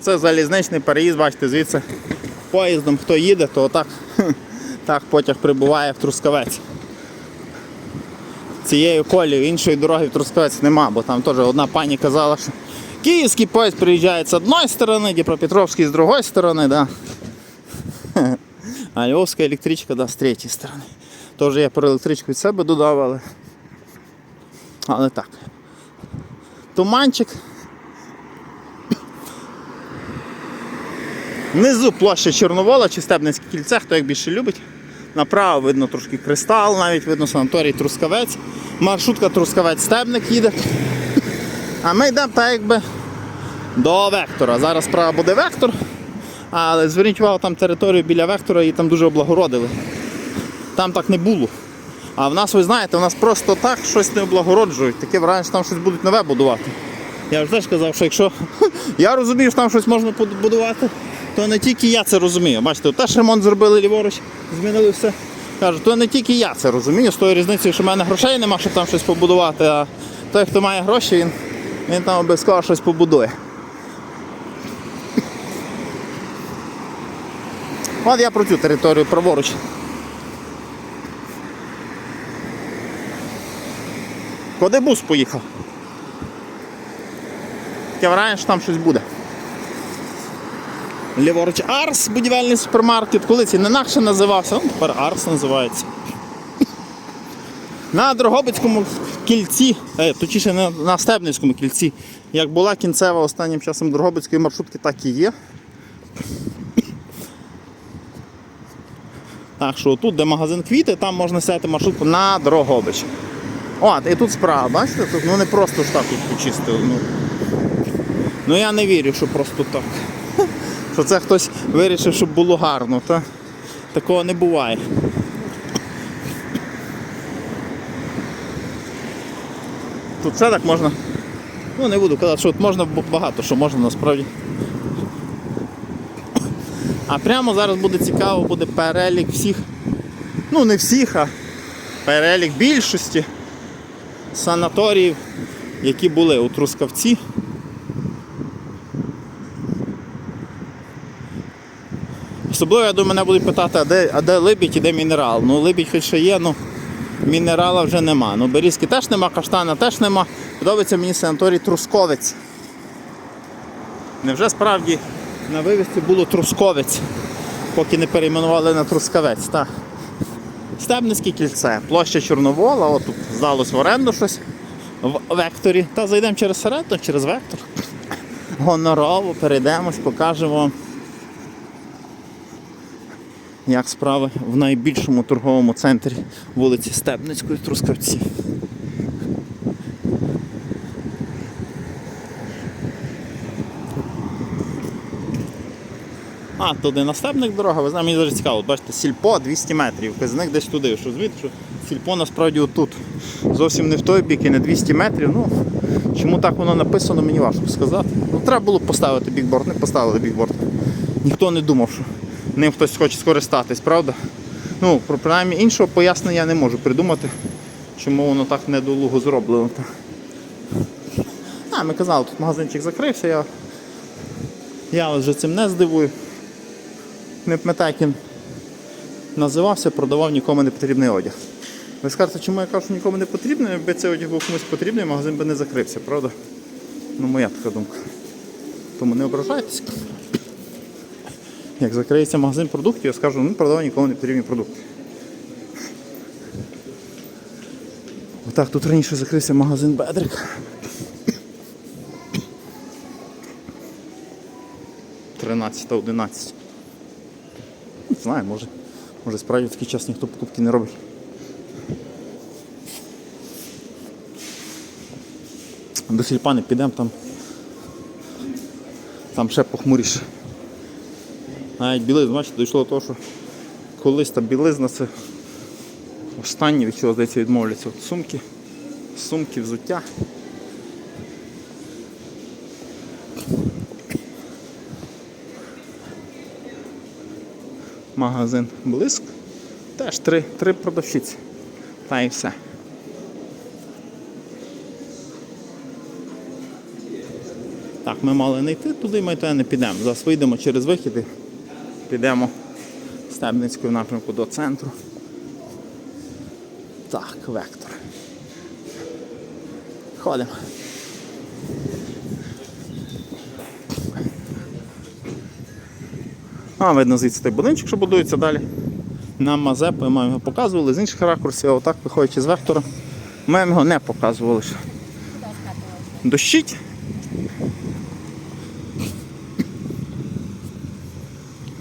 Це залізничний переїзд, бачите, звідси поїздом хто їде, то отак так потяг прибуває в Трускавець. Цією колією іншої дороги в Трускавець нема, бо там теж одна пані казала, що київський поїзд приїжджає з одної сторони, Дніпропетровський з другої сторони, да. а Львовська електричка да, з третьої сторони. Теж я про електричку від себе додав, але, але так. Туманчик. Внизу площа Чорновола чи Стебницьке кільце, хто як більше любить. Направо видно трошки кристал, навіть видно санаторій Трускавець. Маршрутка Трускавець Стебник їде. А ми йдемо так якби до вектора. Зараз справа буде вектор. Але зверніть увагу, там територію біля вектора і там дуже облагородили. Там так не було. А в нас, ви знаєте, у нас просто так щось не облагороджують. Таке враження, що там щось будуть нове будувати. Я вже теж казав, що якщо я розумію, що там щось можна побудувати, то не тільки я це розумію. Бачите, теж ремонт зробили ліворуч, змінили все. Кажу, то не тільки я це розумію, з тою різницею, що в мене грошей нема, щоб там щось побудувати, а той, хто має гроші, він, він там обов'язково щось побудує. От я про цю територію праворуч. Куди бус поїхав? Таке враження, що там щось буде. Ліворуч Арс, будівельний супермаркет. Колись він інакше називався, ну, тепер Арс називається. На Дрогобицькому кільці, е, точніше на, на Стебницькому кільці, як була кінцева останнім часом Дрогобицької маршрутки, так і є. Так що тут, де магазин квіти, там можна сяти маршрутку на Дрогобич. От, і тут справа, бачите, тут ну не просто ж так тут почистили. Ну. ну я не вірю, що просто так. Що це хтось вирішив, щоб було гарно. Та? Такого не буває. Тут все так можна. Ну не буду казати, що тут можна багато, що можна насправді. А прямо зараз буде цікаво, буде перелік всіх. Ну не всіх, а перелік більшості санаторіїв, які були у Трускавці. Особливо, я думаю, мене будуть питати, а де, а де либідь і де мінерал. Ну, либідь хоч ще є, ну мінерала вже нема. Ну, берізки теж нема, каштана теж нема. Подобається мені санаторій Трусковець. Невже справді на вивісці було Трусковець, поки не перейменували на Трускавець. Так. Стебницьке кільце, площа Чорновола, от тут здалось в оренду щось в векторі. Та зайдемо через середину, через вектор. Гонорово, перейдемось, покажемо вам, як справи в найбільшому торговому центрі вулиці Стебницької Трускавці. А, туди на стебник дорога, ви знаєте, мені дуже цікаво. Бачите, сільпо 200 метрів, казник десь туди. Що розумієте, що сільпо насправді отут. Зовсім не в той бік і не 200 метрів. Ну, чому так воно написано, мені важко сказати. Ну, треба було поставити бікборд, не поставили бікборд. Ніхто не думав, що ним хтось хоче скористатись, правда? Ну, про принаймні іншого пояснення я не можу придумати, чому воно так недолуго зроблено. А, ми казали, тут магазинчик закрився, я, я вже цим не здивую. Не пам'ятаю, як він називався, продавав нікому не потрібний одяг. Ви скажете, чому я кажу, що нікому не потрібний, якби цей одяг був комусь потрібний, магазин би не закрився, правда? Ну, моя така думка. Тому не ображайтесь. Як закриється магазин продуктів, я скажу, ну продавав нікому не потрібні продукти. Отак, тут раніше закрився магазин Бедрик. 13-11. Не знаю, може. Може справді в такий час ніхто покупки не робить. До сільпани підемо там. Там ще похмуріше. Навіть білизна, бачите, дійшло до того, що колись та білизна це останнє, від чого здається відмовляться. От сумки, сумки, взуття. Магазин Блиск. Теж три, три продавщиці. Та і все. Так, ми мали не йти туди, ми туди не підемо. Зараз вийдемо через вихід підемо Стебницькою напрямку до центру. Так, вектор. Ходимо. А, видно звідси той будинчик, що будується далі. На Мазепу ми його показували з інших ракурсів, а отак, виходячи з вектора, ми його не показували. Дощить.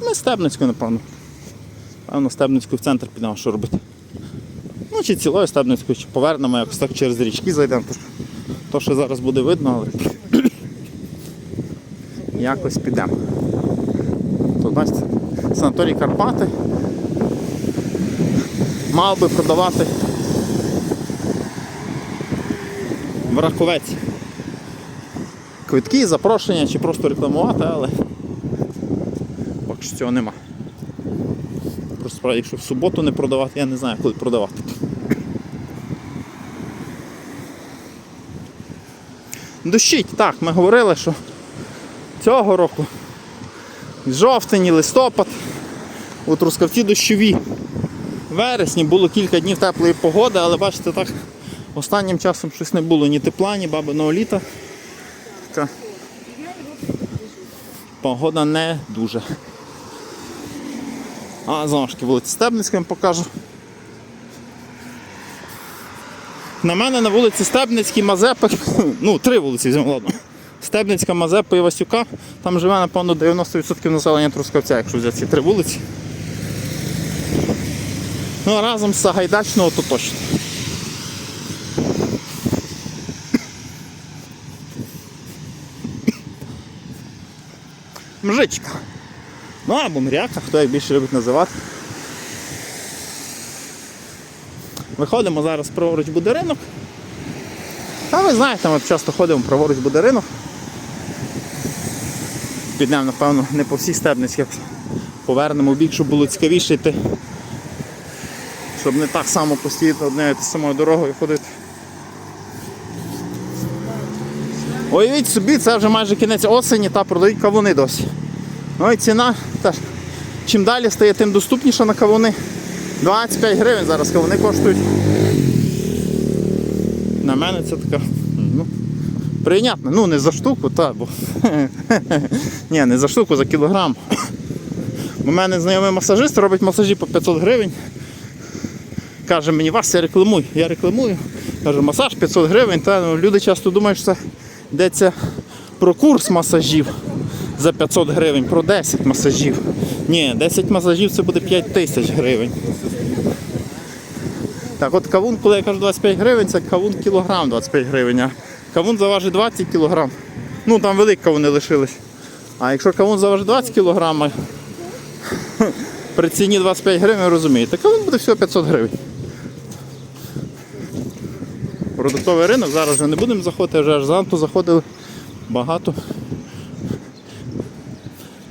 Ми Стебницькою, напевно. Певно, Стебницькою в центр підемо, що робити. Ну, чи цілою Стебницькою, чи повернемо якось так через річки зайдемо. То, що зараз буде видно, але якось підемо. Тут, бачите, санаторій Карпати мав би продавати в Раковець. Квитки, запрошення чи просто рекламувати, але що цього нема. Просто справді, якщо в суботу не продавати, я не знаю, коли продавати. Дощить, так, ми говорили, що цього року жовтень, і листопад, у Трускавці дощові. В вересні було кілька днів теплої погоди, але бачите, так останнім часом щось не було ні тепла, ні бабиного літа. Така погода не дуже. А знову ж таки вулиця Стебницька я вам покажу. На мене на вулиці Стебницькій Мазепи, ну три вулиці візьмемо, ладно. Стебницька, Мазепа і Васюка. Там живе, напевно, 90% населення Трускавця, якщо взяти ці три вулиці. Ну а разом з Сагайдачного то точно. Мжичка. Ну або мряка, хто як більше любить називати. Виходимо зараз праворуч буде ринок. Та ви знаєте, ми часто ходимо праворуч буде ринок. Підемо, напевно, не по всій стебниці, як повернемо в бік, щоб було цікавіше йти. Щоб не так само постійно однією самою дорогою ходити. Уявіть собі, це вже майже кінець осені та продають кавуни досі. Ну і ціна теж. Чим далі стає, тим доступніша на кавуни. 25 гривень зараз кавуни коштують. На мене це така. Ну, прийнятно. Ну не за штуку, та, бо. Ні, не за штуку, за кілограм. У мене знайомий масажист робить масажі по 500 гривень. Каже мені, вас я рекламуй. Я рекламую. Каже, масаж 500 гривень. Та, ну, люди часто думають, що це йдеться про курс масажів за 500 гривень, про 10 масажів. Ні, 10 масажів це буде 5 тисяч гривень. Так, от кавун, коли я кажу 25 гривень, це кавун кілограм 25 гривень. А кавун заважить 20 кілограм. Ну там великі кавуни лишились. А якщо кавун заважить 20 кілограм, при ціні 25 гривень, розумієте, кавун буде всього 500 гривень. Продуктовий ринок, зараз вже не будемо заходити, вже аж занадто заходили багато.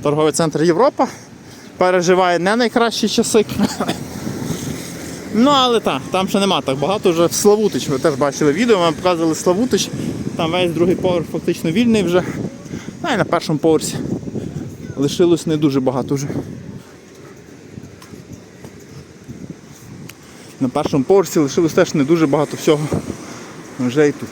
Торговий центр Європа переживає не найкращі часи. Ну, але так, там ще нема так багато вже в Славутич. Ви теж бачили відео, ми показували Славутич. Там весь другий поверх фактично вільний вже. Ну і на першому поверсі лишилось не дуже багато вже. На першому поверсі лишилось теж не дуже багато всього. Вже і тут.